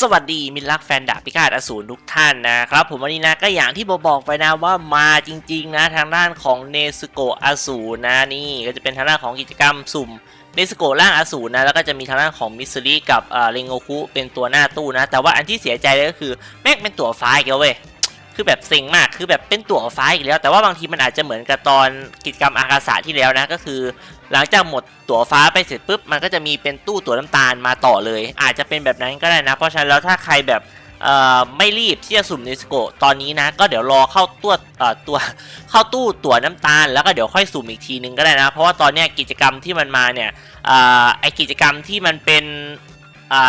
สวัสดีมิลักแฟนดาบพิฆาตอสูรทุกท่านนะครับ ผมวันนี้นะก็อย่างที่ผมบอกไปนะว่ามาจริงๆนะทางด้านของเนสโกะอสูรนะนี่ก็จะเป็นทางด้านของกิจกรรมสุ่มเนสโกะร่างอสูรนะแล้วก็จะมีทางด้านของมิสซิลี่กับเอ่อเรโงคุเป็นตัวหน้าตู้นะ แต่ว่าอันที่เสียใจเลยก็คือแม็กเป็นตัวฟ้าอีกแล้วเว้ย คือแบบเซ็งมากคือแบบเป็นตัวฟ้าอีกแล้ว แต่ว่าบางทีมันอาจจะเหมือนกับตอนกิจกรรมอากาศะที่แล้วนะ ก็คือ หลังจากหมดตั๋วฟ้าไปเสร็จปุ๊บมันก็จะมีเป็นตู้ตั๋วน้ำตาลมาต่อเลย อาจจะเป็นแบบนั้นก็ได้นะ เพราะฉะนั้นแล้วถ้าใครแบบไม่รีบที่จะสุ่มเนสโกตอนนี้นะ ก็เดี๋ยวรอเข้าตัวตัวเข้าตู้ตั๋วน้ำตาล แล้วก็เดี๋ยวค่อยสุ่มอีกทีนึงก็ได้นะ เพราะว่าตอนนี้กิจกรรมที่มันมาเนี่ยอไอกิจกรรมที่มันเป็น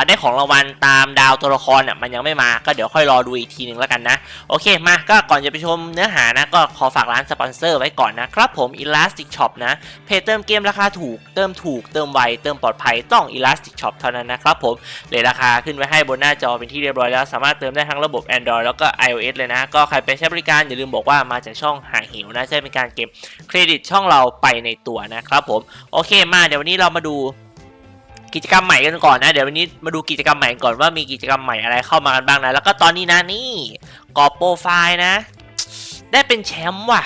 ได้ของรางวัลตามดาวตัวละครเนี่ยมันยังไม่มาก็เดี๋ยวค่อยรอดูอีกทีหนึ่งแล้วกันนะ โอเคมาก็ก่อนจะไปชมเนื้อหานะ ก็ขอฝากร้านสปอนเซอร์ไว้ก่อนนะครับผม Elastic Shop นะ เพจเติมเกมราคาถูก เติมถูก เติมไว เติมปลอดภัยต้อง Elastic Shop เท่านั้นนะครับผมเลยราคาขึ้นไว้ให้บนหน้าจอเป็นที่เรียบร้อยแล้ว สามารถเติมได้ทั้งระบบ Android แล้วก็ iOS เลยนะ ก็ใครไปใช้บริการอย่าลืมบอกว่ามาจากช่องหาหิวนะใช่เป็นการเก็บเครดิตช่องเราไปในตัวนะครับผมโอเคมาเดี๋ยววันนี้เรามาดู กิจกรรมใหม่กันก่อนนะ เดี๋ยววันนี้มาดูกิจกรรมใหม่ก่อนว่ามีกิจกรรมใหม่อะไรเข้ามากันบ้างนะ แล้วก็ตอนนี้นะนี่กรอบโปรไฟล์นะ ได้เป็นแชมป์ว่ะ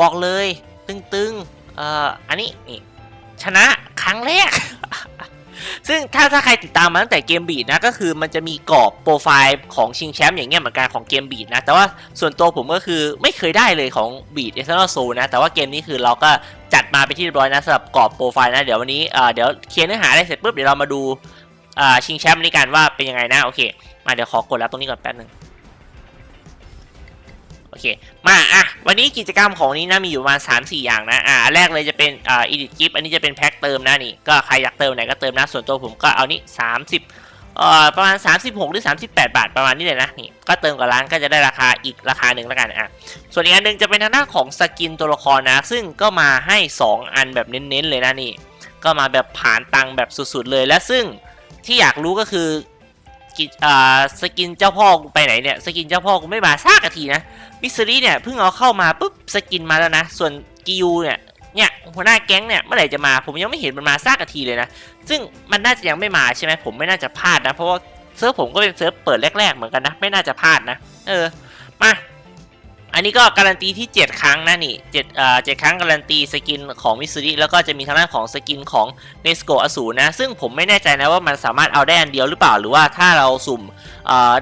บอกเลยตึงๆเอ่ออันนี้นี่ชนะครั้งแรก ซึ่งถ้าถ้าใครติดตามมาตั้งแต่เกมบีดนะ ก็คือมันจะมีกรอบโปรไฟล์ของชิงแชมป์อย่างเงี้ยเหมือนกันของเกมบีดนะ แต่ว่าส่วนตัวผมก็คือไม่เคยได้เลยของบีดเอเซนอลโซนะ แต่ว่าเกมนี้คือเราก็ จัดมาไปที่เรียบร้อยนะสำหรับกรอบโปรไฟล์นะเดี๋ยววันนี้เดี๋ยวเคลียร์เนื้อหาได้เสร็จปุ๊บเดี๋ยวเรามาดูชิงแชมป์นี้กันว่าเป็นยังไงนะโอเคมาเดี๋ยวขอกดรับตรงนี้ก่อนแป๊บนึงโอเคมาอะวันนี้กิจกรรมของนี้นะมีอยู่ประมาณ3 4 อย่างนะอ่าแรกเลยจะเป็นอ่า edit gift อันนี้จะเป็นแพ็คเติมนะนี่ก็ใครอยากเติมไหนก็เติมนะส่วนตัวผมก็เอานี่30เอ่อ ประมาณ 36 หรือ 38 บาทประมาณนี้เลยนะนี่ก็เติมกับร้านก็จะได้ราคาอีกราคาหนึ่งแล้วกันอะส่วนอีกอันหนึ่งจะเป็นทางด้านของสกินตัวละครนะ ซึ่งก็มาให้ 2 อันแบบเน้นๆเลยนะนี่ ก็มาแบบผ่านตังแบบสุดๆเลยและซึ่งที่อยากรู้ก็คือสกินเจ้าพ่อกูไปไหนเนี่ยสกินเจ้าพ่อกูไม่มาซากทีนะมิสซิลี่เนี่ยเพิ่งเอาเข้ามาปุ๊บสกินมาแล้วนะ ส่วนกิยูเนี่ย เนี่ยหัวหน้าแก๊งเนี่ยเมื่อไหร่จะมาผมยังไม่เห็นมันมาซากกะทีเลยนะ ซึ่งมันน่าจะยังไม่มาใช่ไหมผมไม่น่าจะพลาดนะ เพราะว่าเซิร์ฟผมก็เป็นเซิร์ฟเปิดแรก ๆ เหมือนกันนะ ไม่น่าจะพลาดนะ เออมาอันนี้ก็การันตีที่ 7 ครั้งนะนี่7เอ่อ7ครั้งการันตีสกินของมิสซิลี่แล้วก็จะมีทางด้านของสกินของเนสโกอสูนะ ซึ่งผมไม่แน่ใจนะว่ามันสามารถเอาได้อันเดียวหรือเปล่าหรือว่าถ้าเราสุ่ม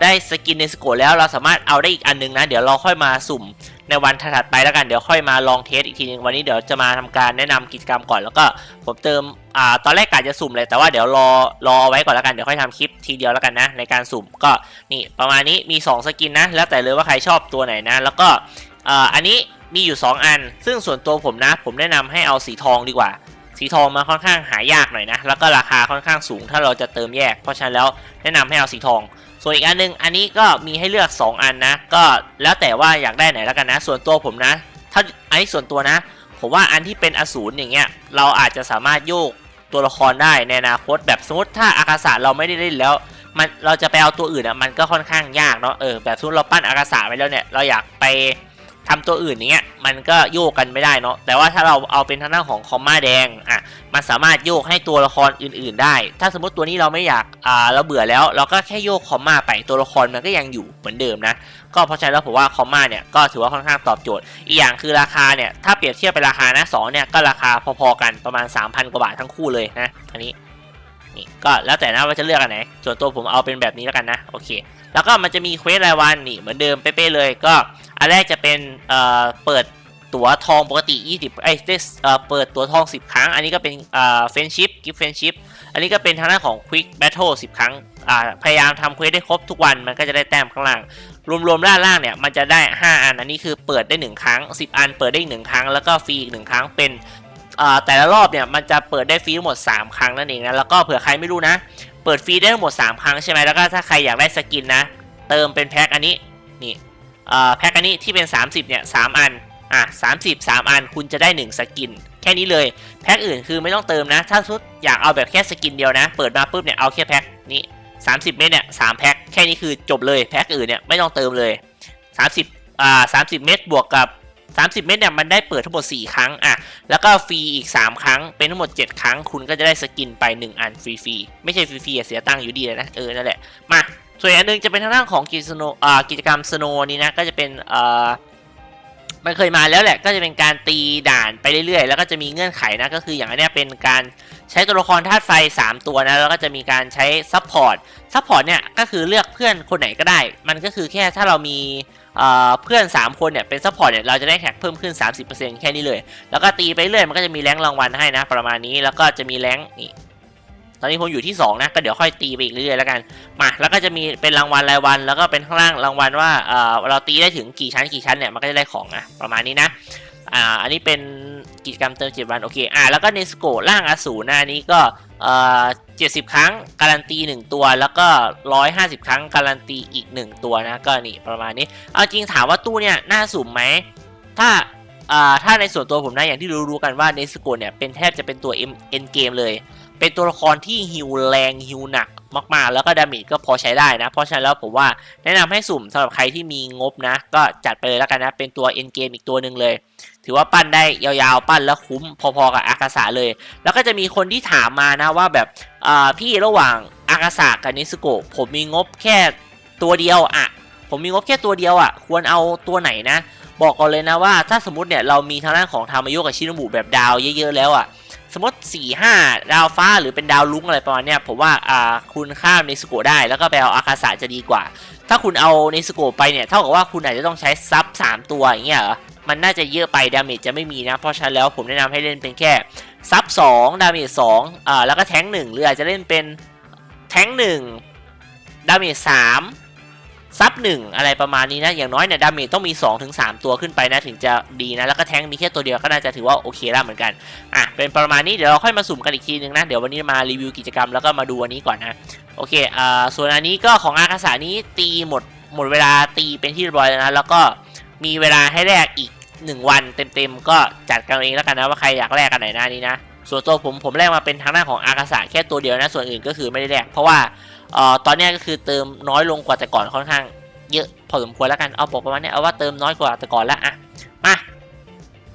ได้สกินเนสโกแล้วเราสามารถเอาได้อีกอันนึงนะ เดี๋ยวเราค่อยมาสุ่มในวันถัดไปแล้วกันเดี๋ยวค่อยมาลองเทสอีกทีนึงวันนี้เดี๋ยวจะมาทำการแนะนำกิจกรรมก่อนแล้วก็ผมเติมอ่าตอนแรกกะจะสุ่มเลยแต่ว่าเดี๋ยวรอรอไว้ก่อนแล้วกันเดี๋ยวค่อยทำคลิปทีเดียวแล้วกันนะ ในการสุ่มก็นี่ประมาณนี้มี 2 สกินนะ แล้วแต่เลยว่าใครชอบตัวไหนนะ แล้วก็อ่าอันนี้มีอยู่ 2 อัน ซึ่งส่วนตัวผมนะ ผมแนะนำให้เอาสีทองดีกว่า สีทองมาค่อนข้างหายากหน่อยนะแล้วก็ราคาค่อนข้างสูงถ้าเราจะเติมแยก เพราะฉะนั้นแล้วแนะนำให้เอาสีทอง ส่วนอีกอันนึงอันนี้ก็มีให้เลือก 2 อันนะ ก็แล้วแต่ว่าอยากได้ไหนแล้วกันนะ ส่วนตัวผมนะ ถ้าอันนี้ส่วนตัวนะ ผมว่าอันที่เป็นอสูรอย่างเงี้ย เราอาจจะสามารถโยกตัวละครได้ในอนาคตแบบสมมติถ้าอากาศะเราไม่ได้เล่นแล้ว มันเราจะไปเอาตัวอื่นอะมันก็ค่อนข้างยากเนาะเออแบบสมมติเราปั้นอากาศะไว้แล้วเนี่ยเราอยากไป ทำตัวอื่นอย่างเงี้ยมันก็โยกกันไม่ได้เนาะแต่ว่าถ้าเราเอาเป็นทางด้านของคอมมาแดงอะมันสามารถโยกให้ตัวละครอื่น ๆ ได้ ถ้าสมมติตัวนี้เราไม่อยากอ่าเราเบื่อแล้ว เราก็แค่โยกคอมมาไปตัวละครมันก็ยังอยู่เหมือนเดิมนะก็เพราะฉะนั้นแล้วผมว่าคอมมาเนี่ยก็ถือว่าค่อนข้างตอบโจทย์ อีกอย่างคือราคาเนี่ยถ้าเปรียบเทียบเป็นราคานะสองเนี่ยก็ราคาพอๆกันประมาณ 3,000 กว่าบาททั้งคู่เลยนะอันนี้นี่ก็แล้วแต่นะว่าจะเลือกอันไหน ส่วนตัวผมเอาเป็นแบบนี้แล้วกันนะโอเค แล้วก็มันจะมีเควสรายวันนี่เหมือนเดิมเป๊ะๆเลยก็ อันแรกจะเป็นเอ่อเปิดตั๋วทองปกติ 20ไอ้ยได้เอ่อเปิดตั๋วทอง 10 ครั้ง อันนี้ก็เป็นเอ่อเฟนชิพกิฟเฟนชิพอันนี้ก็เป็นทางด้านของควิกแบทเทิล10 ครั้งอ่าพยายามทำเควสได้ครบทุกวันมันก็จะได้แต้มข้างล่าง รวมๆด้านล่างเนี่ยมันจะได้ 5 อัน อันนี้คือเปิดได้ 1 ครั้ง 10 อัน เปิดได้อีกหนึ่งครั้งแล้วก็ฟรีอีกหนึ่งครั้งเป็นแต่ละรอบเนี่ยมันจะเปิดได้ฟรีทั้งหมด 3 ครั้งนั่นเองนะแล้วก็เผื่อใครไม่รู้นะ เปิดฟรีได้ทั้งหมด 3 ครั้งใช่ไหมแล้วก็ถ้าใครอยากได้สกินนะ เติมเป็นแพ็คอันนี้นี่ แพ็คอันนี้ที่เป็น 30เนี่ยสามอันอะ30 3อันคุณจะได้ 1 สกิน แค่นี้เลย แพ็คอื่นคือไม่ต้องเติมนะ ถ้าสุดอยากเอาแบบแค่สกินเดียวนะ เปิดมาปุ๊บเนี่ยเอาแค่แพ็คนี้30 เมตรเนี่ยสามแพ็คแค่นี้คือจบเลยแพ็คอื่นเนี่ยไม่ต้องเติมเลย 30อ่า30 เมตรบวกกับ 30 เม็ดเนี่ยมันได้เปิดทั้งหมด 4 ครั้งอะแล้วก็ฟรีอีก 3 ครั้งเป็นทั้งหมด 7 ครั้ง คุณก็จะได้สกินไป 1 อันฟรีๆไม่ใช่ฟรีๆเสียตังค์อยู่ดีเลยนะเออนั่นแหละมา ส่วนอันหนึงจะเป็นทางด้านของกิจสโนอ่ากิจกรรมสโนนี้นะก็จะเป็นอ่อมันเคยมาแล้วแหละก็จะเป็นการตีด่านไปเรื่อยๆ แล้วก็จะมีเงื่อนไขนะก็คืออย่างอันนี้เป็นการใช้ตัวละครธาตุไฟ 3 ตัวนะแล้วก็จะมีการใช้ซัพพอร์ตซัพพอร์ตเนี่ยก็คือเลือกเพื่อนคนไหนก็ได้ มันก็คือแค่ถ้าเรามีเพื่อน 3 คนเนี่ยเป็นซัพพอร์ตเนี่ยเราจะได้แท็กเพิ่มขึ้น 30%แค่นี้เลย แล้วก็ตีไปเรื่อยมันก็จะมีแรงรางวัลให้นะประมาณนี้แล้วก็จะมีแรงนี่ อนนี้ผมอยู่ที่2นะก็เดี๋ยวค่อยตีไปอีกเรื่อยๆแล้วกันมาแล้วก็จะมีเป็นรางวัลรายวัน แล้วก็เป็นข้างล่างรางวัลว่าเออเราตีได้ถึงกี่ชั้นกี่ชั้นเนี่ยมันก็จะได้ของนะประมาณนี้นะอ่าอันนี้เป็นกิจกรรมเติมเจ็ดวันโอเคอ่าแล้วก็เนสโกล่างอสูรนะอันนี้ก็เอ่อเจ็ดสิบครั้งการันตี 1 ตัว แล้วก็ร้อยห้าสิบครั้งการันตีอีก 1 ตัวนะก็นี่ประมาณนี้เอาจริงถามว่าตู้เนี่ยน่าสุ่มไหมถ้าอ่าถ้าในส่วนตัวผมนะอย่างที่รู้ๆกันว่าเนสโกเนี่ยเป็นแทบจะเป็นตัวเอ็นเกมเลย เป็นตัวละครที่ฮิวแรงฮิวหนักมากๆ แล้วก็ดาเมจก็พอใช้ได้นะ เพราะฉะนั้นแล้วผมว่าแนะนำให้สุ่มสำหรับใครที่มีงบนะ ก็จัดไปเลยแล้วกันนะ เป็นตัวเอ็นเกมอีกตัวหนึ่งเลย ถือว่าปั้นได้ยาวๆ ปั้นแล้วคุ้มพอๆกับอากาศะเลย แล้วก็จะมีคนที่ถามมานะว่าแบบพี่ระหว่างอากาศะกับนิสโกผมมีงบแค่ตัวเดียวอะผมมีงบแค่ตัวเดียวอะควรเอาตัวไหนนะ บอกก่อนเลยนะว่าถ้าสมมติเนี่ยเรามีทางด้านของทามายุกับชินบุแบบดาวเยอะๆแล้วอะ สมมติ 4 5 ดาวฟ้าหรือเป็นดาวลุ้งอะไรประมาณเนี้ยผมว่าอ่าคุณข้ามนิสโกได้แล้วก็ไปเอาอากาศะจะดีกว่า ถ้าคุณเอานิสโกไปเนี่ยเท่ากับว่าคุณอาจจะต้องใช้ซับ 3 ตัวอย่างเงี้ยเหรอมันน่าจะเยอะไปดาเมจจะไม่มีนะ เพราะฉะนั้นแล้วผมแนะนำให้เล่นเป็นแค่ซับ2ดาเมจ2อ่าแล้วก็แท้ง1หรืออาจจะเล่นเป็นแท้ง1ดาเมจ3 ซับ1อะไรประมาณนี้นะ อย่างน้อยเนี่ยดาเมจต้องมี 2-3 ตัวขึ้นไปนะ ถึงจะดีนะ แล้วก็แทงมีแค่ตัวเดียวก็น่าจะถือว่าโอเคแล้วเหมือนกัน อะ เป็นประมาณนี้เดี๋ยวเราค่อยมาสุ่มกันอีกทีนึงนะ เดี๋ยววันนี้มารีวิวกิจกรรมแล้วก็มาดูอันนี้ก่อนนะ โอเคอ่าส่วนอันนี้ก็ของอากาศานี้ตีหมดหมดเวลาตีเป็นที่เรียบร้อยแล้วนะ แล้วก็มีเวลาให้แลกอีก 1 วันเต็มๆ ก็จัดกันเองแล้วกันนะว่าใครอยากแลกกันไหนหน้านี้นะ ส่วนตัวผมผมแลกมาเป็นทางหน้าของอากาศะแค่ตัวเดียวนะ ส่วนอื่นก็คือไม่ได้แลกเพราะว่า ออตอนนี้ก็คือเติมน้อยลงกว่าแต่ก่อนค่อนข้าง เยอะพอสมควรแล้วกันเอาบอกประมาณนี้เอาว่าเติมน้อยกว่าแต่ก่อนแล้วอะมา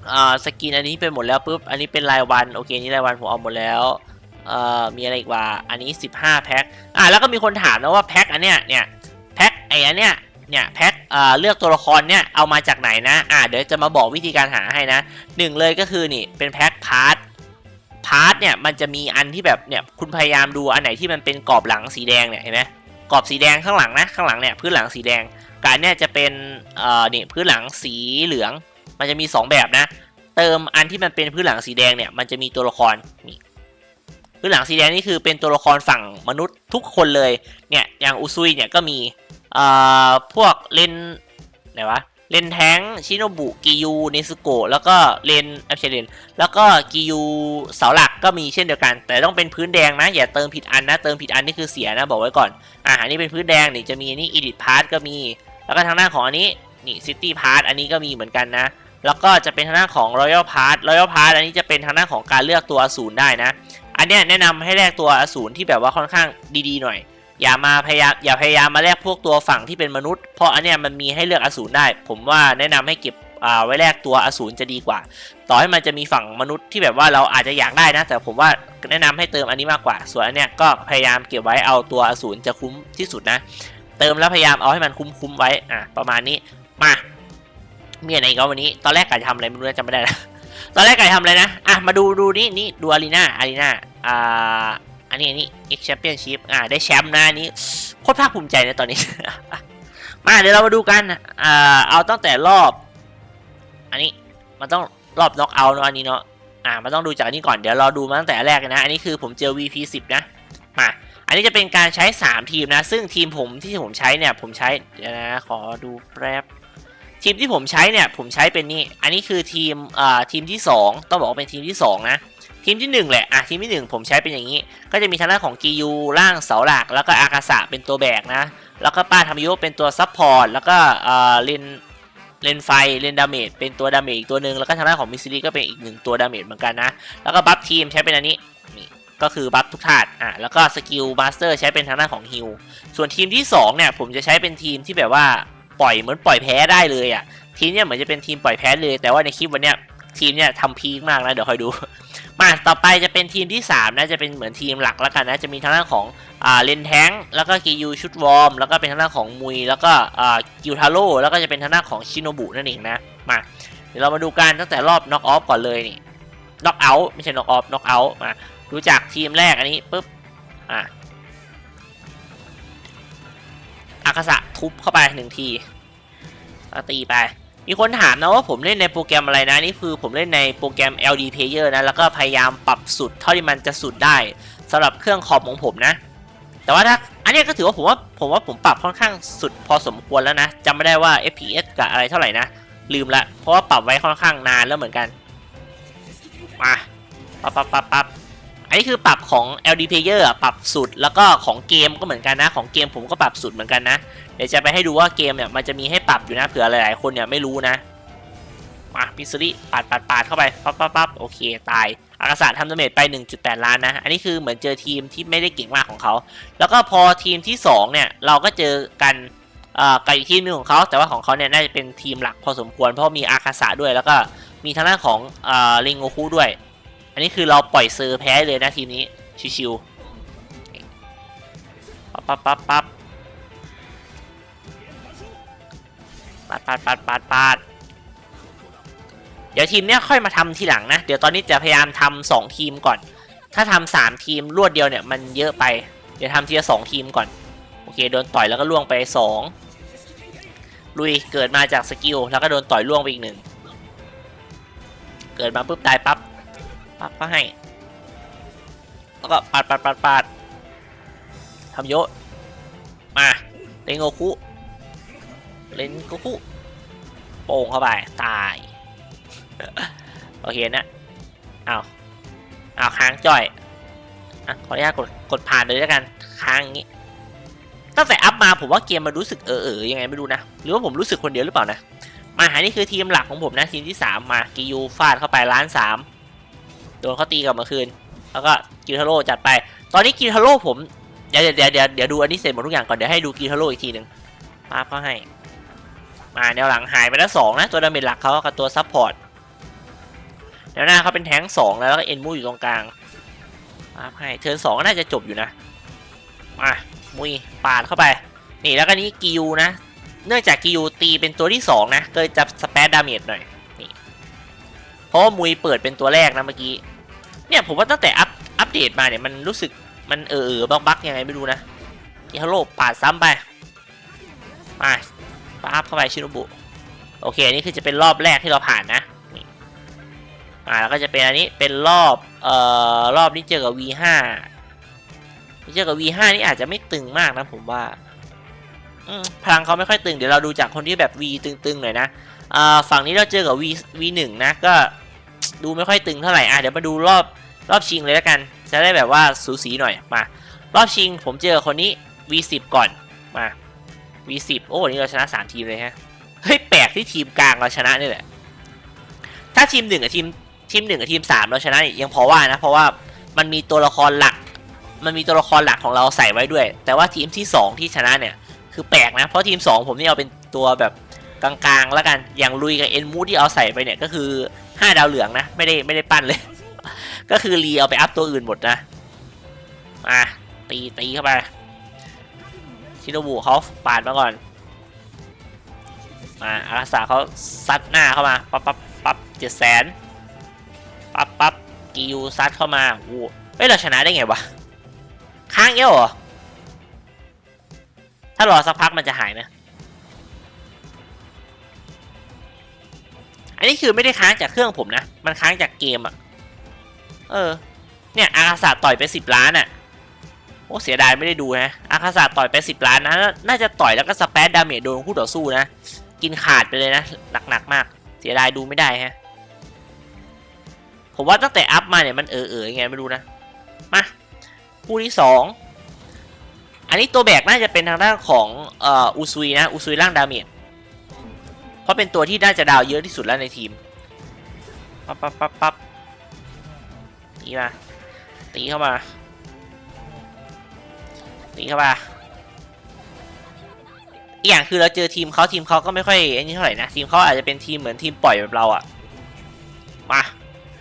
เออสกินอันนี้ไปหมดแล้วปุ๊บอันนี้เป็นรายวันโอเคนี่รายวันผมเอาหมดแล้วเออมีอะไรอีกว่าอันนี้ 15 แพ็คอะแล้วก็มีคนถามนะว่าแพ็คอันเนี้ยเนี่ยแพ็คไอ้อันเนี้ยเนี่ยแพ็คเออเลือกตัวละครเนี่ยเอามาจากไหนนะอะเดี๋ยวจะมาบอกวิธีการหาให้นะหนึ่งเลยก็คือนี่เป็นแพ็คพาร์ท พาร์ทเนี่ยมันจะมีอันที่แบบเนี่ยคุณพยายามดูอันไหนที่มันเป็นกรอบหลังสีแดงเนี่ยเห็นไหมกรอบสีแดงข้างหลังนะข้างหลังเนี่ยพื้นหลังสีแดงการเนี่ยจะเป็นเอ่อนี่พื้นหลังสีเหลือง มันจะมีสองแบบนะ เติมอันที่มันเป็นพื้นหลังสีแดงเนี่ยมันจะมีตัวละครนี่พื้นหลังสีแดงนี่คือเป็นตัวละครฝั่งมนุษย์ทุกคนเลยเนี่ยอย่างอุซุยเนี่ยก็มีเอ่อพวกเลนไหนวะ เลนแทงชิโนบุกิยูเนซุโกะแล้วก็เลนไม่ใช่เลนแล้วก็กิยูเสาหลักก็มีเช่นเดียวกัน แต่ต้องเป็นพื้นแดงนะ อย่าเติมผิดอันนะ เติมผิดอันนี่คือเสียนะบอกไว้ก่อนอ่าอันนี้เป็นพื้นแดงนี่จะมีอันนี่อีดิทพาร์ทก็มี แล้วก็ทางหน้าของอันนี้นี่ซิตี้พาร์ทอันนี้ก็มีเหมือนกันนะ แล้วก็จะเป็นทางหน้าของ Royal Pass Royal Pass อันนี้จะเป็นทางหน้าของการเลือกตัวอสูรได้นะ อันเนี้ยแนะนำให้แลกตัวอสูรที่แบบว่าค่อนข้างดีๆหน่อย อย่ามาพยายามอย่าพยายามมาแลกพวกตัวฝั่งที่เป็นมนุษย์ เพราะอันเนี้ยมันมีให้เลือกอสูรได้ ผมว่าแนะนำให้เก็บอ่าไว้แลกตัวอสูรจะดีกว่า ต่อให้มันจะมีฝั่งมนุษย์ที่แบบว่าเราอาจจะอยากได้นะ แต่ผมว่าแนะนำให้เติมอันนี้มากกว่า ส่วนอันเนี้ยก็พยายามเก็บไว้เอาตัวอสูรจะคุ้มที่สุดนะ เติมแล้วพยายามเอาให้มันคุ้มๆไว้อะประมาณนี้มามีอะไรอีก็วันนี้ ตอนแรกกะจะทำอะไรไม่รู้จำไม่ได้นะตอนแรกกะทำอะไรนะอะมาดูดูนี่นี่ดูอารีนาอารีนาอ่า อันนี้อันนี้ X Championship อ่าได้แชมป์นะอันนี้โคตรภาคภูมิใจนะตอนนี้ มาเดี๋ยวเรามาดูกันอ่าเอาตั้งแต่รอบ อันนี้มันต้องรอบน็อกเอาท์เนาะอันนี้เนาะอ่ามันต้องดูจากอันนี้ก่อนเดี๋ยวเราดูมาตั้งแต่แรกนะ อันนี้คือผมเจอ VP 10นะมาอันนี้จะเป็นการใช้ 3 ทีมนะ ซึ่งทีมผมที่ผมใช้เนี่ยผมใช้เดี๋ยวนะขอดูแป๊บทีมที่ผมใช้เนี่ยผมใช้เป็นนี่อันนี้คือทีมอ่าทีมที่ 2 ต้องบอกว่าเป็นทีมที่ 2 นะ ทีมที่ 1 แหละ อะทีมที่ 1 ผมใช้เป็นอย่างนี้ ก็จะมีทางด้านของกิยูร่างเสาหลัก แล้วก็อากาศะเป็นตัวแบกนะ แล้วก็ป้าธรรมยุเป็นตัวซับพอร์ต แล้วก็เอ่าเลนเลนไฟเลนดาเมจเป็นตัวดาเมจอีกตัวหนึ่งแล้วก็ทางด้านของมิสซิลี่ก็เป็นอีกหนึ่งตัวดาเมจเหมือนกันนะ แล้วก็บัฟทีมใช้เป็นอันนี้นี่ก็คือบัฟทุกธาตุอะแล้วก็สกิลมาสเตอร์ใช้เป็นทางด้านของฮิลส่วนทีมที่2เนี่ยผมจะใช้เป็นทีมที่แบบว่าปล่อยเหมือนปล่อยแพ้ได้เลยอะทีมเนี่ยเหมือนจะเป็นทีมปล่อยแพ้เลย แต่ว่าในคลิปวันเนี้ยทีมเนี่ยทำพีคมากนะเดี๋ยวคอยดู มาต่อไปจะเป็นทีมที่ 3 นะ จะเป็นเหมือนทีมหลักแล้วกันนะ จะมีทางด้านของอ่าเลนแทงแล้วก็กิยูชุดวอร์ม แล้วก็เป็นทางด้านของมุย แล้วก็อ่ากิวทาโร่แล้วก็จะเป็นทางด้านของชิโนบุนั่นเองนะ มา เดี๋ยวเรามาดูกันตั้งแต่รอบน็อกออฟก่อนเลยนี่น็อกเอาท์ไม่ใช่น็อกออฟน็อกเอาท์มา ดูจากทีมแรกอันนี้ปุ๊บ อะอากาศะทุบเข้าไปหนึ่งทีตีไป มีคนถามนะว่าผมเล่นในโปรแกรมอะไรนะนี่คือผมเล่นในโปรแกรม LD Player นะแล้วก็พยายามปรับสุดเท่าที่มันจะสุดได้สำหรับเครื่องคอมของผมนะ แต่ว่าถ้าอันนี้ก็ถือว่าผมว่าผมว่าผมปรับค่อนข้างสุดพอสมควรแล้วนะจำไม่ได้ว่า FPS กับอะไรเท่าไหร่นะ ลืมละเพราะว่าปรับไว้ค่อนข้างนานแล้วเหมือนกันมาปั๊บปั๊บปั๊บปั๊บ อันนี้คือปรับของ LD Player ปรับสุด แล้วก็ของเกมก็เหมือนกันนะ ของเกมผมก็ปรับสุดเหมือนกันนะ เดี๋ยวจะไปให้ดูว่าเกมเนี่ยมันจะมีให้ปรับอยู่นะเผื่อหลายๆคนเนี่ยไม่รู้นะ มาพิซซิปาดปาดปาดเข้าไปปั๊บปั๊บปั๊บโอเคตาย อากาศทำดาเมจไป 1.8 ล้านนะ อันนี้คือเหมือนเจอทีมที่ไม่ได้เก่งมากของเขา แล้วก็พอทีมที่ 2 เนี่ยเราก็เจอกันกับอีกทีมหนึงของเขาแต่ว่าของเขาเนี่ยน่าจะเป็นทีมหลักพอสมควรเพราะมีอาคาสะด้วย แล้วก็มีทางด้านของเลิงโงคุด้วย อันนี้คือเราปล่อยเซอร์แพ้เลยนะทีมนี้ ชิวๆปั๊บปั๊บปั๊บปั๊บปาดปาดปาดปาดปาดเดี๋ยวทีมเนี้ยค่อยมาทำทีหลังนะ เดี๋ยวตอนนี้จะพยายามทำสองทีมก่อน ถ้าทำสามทีมรวดเดียวเนี่ยมันเยอะไป เดี๋ยวทำทีละสองทีมก่อน โอเคโดนต่อยแล้วก็ล่วงไปสองลุยเกิดมาจากสกิลแล้วก็โดนต่อยล่วงไปอีกหนึ่ง เกิดมาปุ๊บตายปั๊บ ปั๊บก็ให้ แล้วก็ปาดปาดปาดปาดทำโยะมาเดงโงคุเล่นกูคุโป่งเข้าไป ตาย โอเคนะเอาวอ้าวค้างจ่อยอะขออนุญาตกดกดผ่านเลยแล้วกันค้างอย่างงี้ตั้งแต่อัพมาผมว่าเกมมันรู้สึกเออเออยังไงไม่รู้นะ หรือว่าผมรู้สึกคนเดียวหรือเปล่านะ มาหานี่คือทีมหลักของผมนะ ทีมที่ 3 มากิยูฟาดเข้าไปล้านสาม โดนเขาตีกลับมาคืน แล้วก็กิทาโร่จัดไป ตอนนี้กิทาโร่ผม เดี๋ยวเดี๋ยวเดี๋ยวเดี๋ยวดูอันนี้เสร็จหมดทุกอย่างก่อน เดี๋ยวให้ดูกิทาโร่อีกทีหนึ่งมาเขาให้ มาแนวหลังหายไปแล้วสองนะ ตัวดาเมจหลักเขากับตัวซับพอร์ตแนวหน้าเขาเป็นแทงสองแล้วแล้วก็เอ็นมูอยู่ตรงกลางมาให้เทิร์นสองน่าจะจบอยู่นะ มามุยปาดเข้าไป นี่แล้วก็นี้กิยูนะ เนื่องจากกิยูตีเป็นตัวที่สองนะ ก็จะสเปซดาเมจหน่อย เพราะว่ามุยเปิดเป็นตัวแรกนะเมื่อกี้ เนี่ยผมว่าตั้งแต่อัปอัปเดตมาเนี่ยมันรู้สึกมันเออเออบักบักยังไงไม่รู้นะกิฮาโร่ปาดซ้ำไป มาปั๊บเข้าไปชิโนบุ โอเคอันนี้คือจะเป็นรอบแรกที่เราผ่านนะนี่อ่าแล้วก็จะเป็นอันนี้เป็นรอบเอ่อรอบนี้เจอกับ V5 เจอกับ V5 นี่อาจจะไม่ตึงมากนะผมว่าพลังเขาไม่ค่อยตึงเดี๋ยวเราดูจากคนที่แบบ V ตึงๆหน่อยนะฝั่งนี้เราเจอกับ V V1 นะก็ ดูไม่ค่อยตึงเท่าไหร่อะเดี๋ยวมาดูรอบรอบชิงเลยแล้วกัน จะได้แบบว่าสูสีหน่อยมารอบชิงผมเจอคนนี้ V10 ก่อนมา V10 โอ้นนี้เราชนะ 3 ทีมเลยฮะเฮ้ยแปลกที่ทีมกลางเราชนะนี่แหละถ้าทีมหนึ่งกับทีมทีมหนึ่งกับทีมสามเราชนะยังพอว่านะ เพราะว่ามันมีตัวละครหลัก มันมีตัวละครหลักของเราใส่ไว้ด้วย แต่ว่าทีมที่2ที่ชนะเนี่ยคือแปลกนะ เพราะทีม2ผมนี่เอาเป็นตัวแบบกลางๆแล้วกันอย่างลุยกับเอ็นมูที่เอาใส่ไปเนี่ยก็คือ 5ดาวเหลืองนะ ไม่ได้ไม่ได้ปั้นเลย ก็คือรีเอาไปอัพตัวอื่นหมดนะอะตีตีเข้าไปชิโนบุเขาปาดมาก่อนมาอาราสาเขาซัดหน้าเข้ามาปั๊บปั๊บปั๊บเจ็ดแสนปั๊บปั๊บกิยูซัดเข้ามาโอ้เฮ้ยเราชนะได้ไงวะค้างเยอะเหรอถ้ารอสักพักมันจะหายไหม อันนี้คือไม่ได้ค้างจากเครื่องผมนะ มันค้างจากเกมอะเออ เนี่ยอาราสาต่อยไปสิบล้านอะโอ้เสียดายไม่ได้ดูนะอาคาซาต่อยไปสิบล้านนะ น่าจะต่อยแล้วก็สเปซดาเมจโดนคู่ต่อสู้นะ กินขาดไปเลยนะ หนักๆมาก เสียดายดูไม่ได้ฮะ ผมว่าตั้งแต่อัพมาเนี่ยมันเออเออยังไงไม่รู้นะ มาคู่ที่สองอันนี้ตัวแบกน่าจะเป็นทางด้านของอ,อ,อุซุยนะ อุซุยร่างดาเมจ ราะเป็นตัวที่น่าจะดาวเยอะที่สุดแล้วในทีม ปั๊บปั๊บปั๊บปั๊บตีมา ตีเข้ามา ตีเข้ามาอีกอย่างคือเราเจอทีมเขาทีมเขาก็ไม่ค่อยอ้นี่เท่าไหร่นะ ทีมเขาอาจจะเป็นทีมเหมือนทีมปล่อยแบบเราอะมา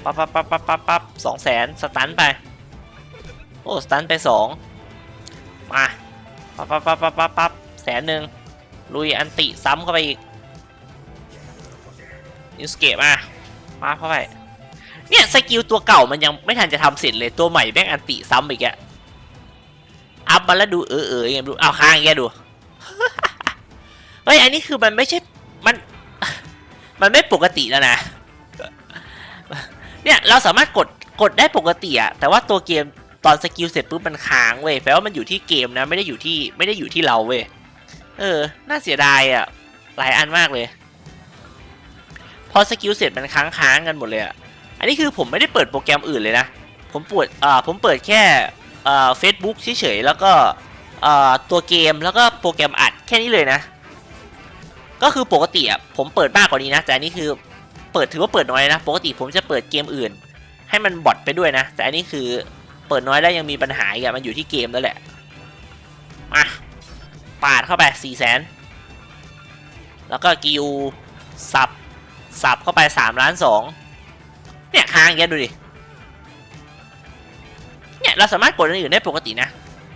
ปั๊บปั๊บปั๊บปั๊บปั๊บปั๊บสองแสนสตันไป โอ้สตันไปสองมาปั๊บปั๊บปั๊บปั๊บปั๊บแสนหนึ่งลุยอันติซ้ำเข้าไปอีก นิวสเกตมามาเข้าไปเนี่ยสกิลตัวเก่ามันยังไม่ทันจะทำเสร็จเลยตัวใหม่แม่งอันติซ้ำอีกอะอัพมาแล้วดูเออเออยังไงไม่รู้เอาค้างอย่างเงี้ยดูเฮ้ยอันนี้คือมันไม่ใช่มันมันไม่ปกติแล้วนะเนี่ยเราสามารถกดกดได้ปกติอะแต่ว่าตัวเกมตอนสกิลเสร็จปุ๊บมันค้างเว้ยแปลว่ามันอยู่ที่เกมนะไม่ได้อยู่ที่ไม่ได้อยู่ที่เราเว้ยเออ น่าเสียดายอะหลายอันมากเลย อสกิลเสร็จมันค้างค้างๆกันหมดเลยอะอันนี้คือผมไม่ได้เปิดโปรแกรมอื่นเลยนะ ผมปวดอ่าผมเปิดแค่อ่าเฟซบุ๊กเฉยๆ แล้วก็อ่าตัวเกมแล้วก็โปรแกรมอัดแค่นี้เลยนะ ก็คือปกติอะผมเปิดมากกว่านี้นะ แต่อันนี้คือเปิดถือว่าเปิดน้อยนะ ปกติผมจะเปิดเกมอื่น ให้มันบอทไปด้วยนะ แต่อันนี้คือเปิดน้อยแล้วยังมีปัญหาอีกอะมันอยู่ที่เกมแล้วแหละมาปาดเข้าไปสี่แสนแล้วก็กิวสับ สับเข้าไปสามล้านสองเนี่ยค้างอย่างเงี้ยดูดิ เนี่ยเราสามารถกดอันอื่นได้ปกตินะ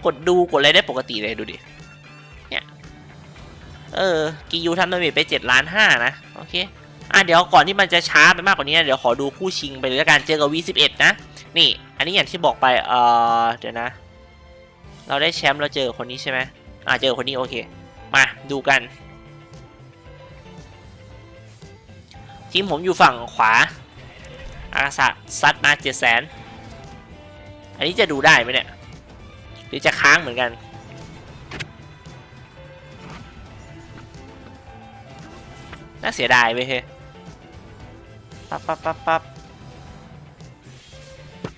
กดดูกดอะไรได้ปกติเลยดูดิ เนี่ย เออ กิยูทำดาเมจไปเจ็ดล้านห้านะ โอเค อะเดี๋ยวก่อนที่มันจะช้าไปมากกว่านี้นะเดี๋ยวขอดูคู่ชิงไปเลยละกันเจอกับ V11 นะ นี่ อันนี้อย่างที่บอกไป เออเดี๋ยวนะ เราได้แชมป์เราเจอคนนี้ใช่ไหมอะเจอคนนี้โอเค มาดูกัน ทีมผมอยู่ฝั่งขวา อากาศะซัดมาเจ็ดแสนอันนี้จะดูได้ไหมเนี่ย หรือจะค้างเหมือนกัน น่าเสียดายไปเฮ้ปั๊บปั๊บปั๊บปั๊บ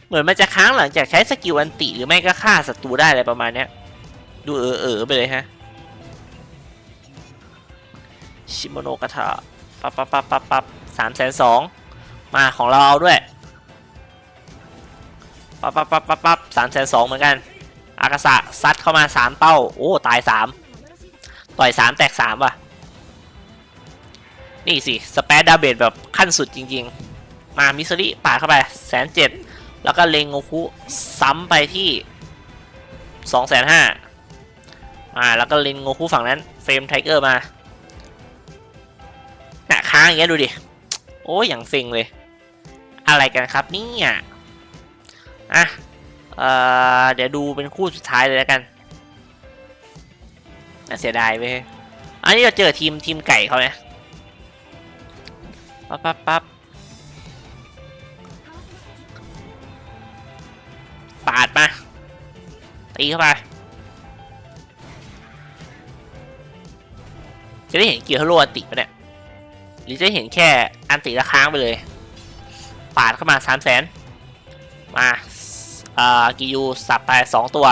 เหมือนมันจะค้างหลังจากใช้สกิลอันติ หรือไม่ก็ฆ่าศัตรูได้อะไรประมาณเนี้ย ดูเออเออไปเลยฮะ ชิโมโนกะทะปั๊บปั๊บปั๊บปั๊บปั๊บ สามแสนสองมาของเราเอาด้วยปั๊บปั๊บปั๊บปั๊บปั๊บสามแสนสองเหมือนกันอากาศะซัดเข้ามาสามเป้า โอ้ ตายสามต่อยสามแตกสามว่ะ นี่สิ สเปซดาเบดแบบขั้นสุดจริง ๆ มามิสซิป่าเข้าไปแสนเจ็ดแล้วก็เลงโงคุซ้ำไปที่สองแสนห้าอ่าแล้วก็เลงโงคุฝั่งนั้น เฟรมไทเกอร์มาหน้าค้างอย่างเงี้ยดูดิ โอ้ยอย่างเซ็งเลย อะไรกันครับเนี่ยอะเอ่อเดี๋ยวดูเป็นคู่สุดท้ายเลยแล้วกันน่าเสียดายไปเฮ้ยอันนี้เราเจอทีมทีมไก่เขาไหมปั๊บปั๊บปั๊บปาดมาตีเข้าไปจะได้เห็นเกียร์ฮัลโหลอันติปะเนี่ย หรือจะเห็นแค่อันติละค้างไปเลย ปาดเข้ามาสามแสนมาอ่ากิยูสับไปสองตัว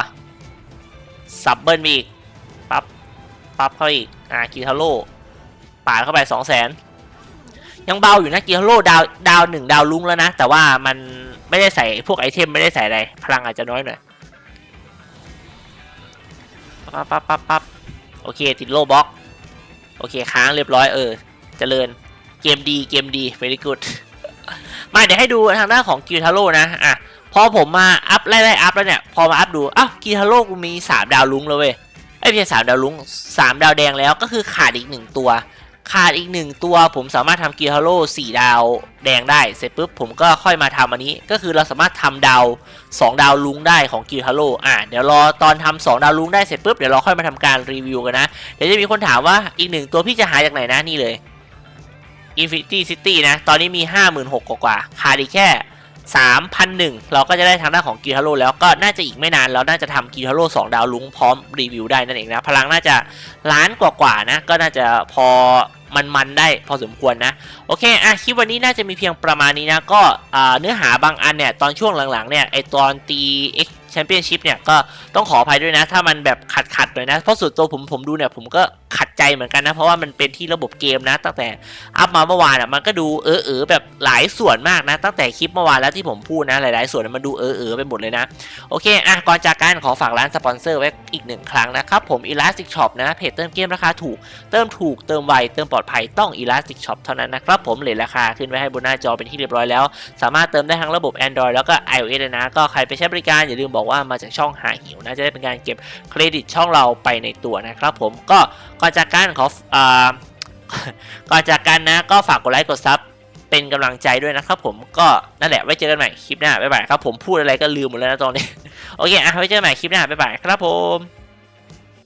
สับเบิ้ลไปอีก ปั๊บปั๊บเข้าอีก อ่ากิฮัลโหลปาดเข้าไปสองแสนยังเบาอยู่นะกียร์โลดาวดาวหนึ่งดาวลุ้งแล้วนะ แต่ว่ามันไม่ได้ใส่พวกไอเทมไม่ได้ใส่อะไร พลังอาจจะน้อยหน่อยปั๊บปั๊บปั๊บปั๊บโอเค ติดโลบล็อก โอเค ค้างเรียบร้อยเออจเจริญ เกมดีเกมดี very good มาเดี๋ยวให้ดูทางด้านของกิทาโร่นะอะพอผมมาอัพไล่ๆอัพแล้วเนี่ย พอมาอัพดูอ้าวกิทาโร่กูมี3ดาวลุ้งแล้วเว้ยไอ้ยไม่ใช่สามดาวลุ้งสามดาวแดงแล้วก็คือขาดอีกหนึ่งตัว ขาดอีกหนึ่งตัวผมสามารถทำกีฮาโร่สี่ดาวแดงได้เสร็จปุ๊บผมก็ค่อยมาทำอันนี้ ก็คือเราสามารถทำดาว2ดาวลุ้งได้ของกีฮาโร่อะเดี๋ยวรอตอนทำสองดาวลุ้งได้เสร็จปุ๊บเดี๋ยวเราค่อยมาทำการรีวิวกันนะเดี๋ยวจะมีคนถามว่าอีกหนึ่งตัวพี่จะหาจากไหนนะนี่เลย Infinity City นะ ตอนนี้มี 56,000กว่าขาดอีกแค่ 3,001 เราก็จะได้ทางด้านของกีฮาโร่แล้วก็น่าจะอีกไม่นาน เราน่าจะทำกีฮาโร่2ดาวลุงพร้อมรีวิวได้นั่นเองนะ พลังน่าจะล้านกว่าๆนะ ก็น่าจะพอมันๆได้พอสมควรนะ โอเคอะคลิปวันนี้น่าจะมีเพียงประมาณนี้นะ ก็เนื้อหาบางอันเนี่ย ตอนช่วงหลังๆเนี่ยไอตอนตี X Championship เนี่ยก็ต้องขออภัยด้วยนะ ถ้ามันแบบขัดๆหน่อยนะ เพราะส่วนตัวผมผมดูเนี่ยผมก็ขัดใจเหมือนกันนะ เพราะว่ามันเป็นที่ระบบเกมนะ ตั้งแต่อัพมาเมื่อวานอะมันก็ดูเออเออแบบหลายส่วนมากนะ ตั้งแต่คลิปเมื่อวานแล้วที่ผมพูดนะหลาย ๆ ส่วนมันดูเออเออไปหมดเลยนะ โอเคอะก่อนจากกันขอฝากร้านสปอนเซอร์ไว้อีกหนึ่งครั้งนะครับผม Elastic Shop นะเพจเติมเกมราคาถูกเติมถูกเติมไวเติมปลอดภัยต้อง Elastic Shop เท่านั้นนะครับผมเลทราคาขึ้นไว้ให้บนหน้าจอเป็นที่เรียบร้อยแล้ว สามารถเติมได้ทั้งระบบ Android แล้วก็ iOS เลยนะก็ใครไปใช้บริการอย่าลืมบอกว่ามาจากช่องหาหิวนะจะได้เป็นการเก็บเครดิตช่องเราไปในตัวนะครับผมก็ก่อนจากกันขออ่าก่อนจากกันนะก็ฝากกดไลค์กดซับเป็นกำลังใจด้วยนะครับผมก็นั่นแหละไว้เจอกันใหม่คลิปหน้าบ๊ายบายครับผมพูดอะไรก็ลืมหมดแล้วนะตอนนี้โอเคอะไว้เจอกันใหม่คลิปหน้าบ๊ายบายครับผม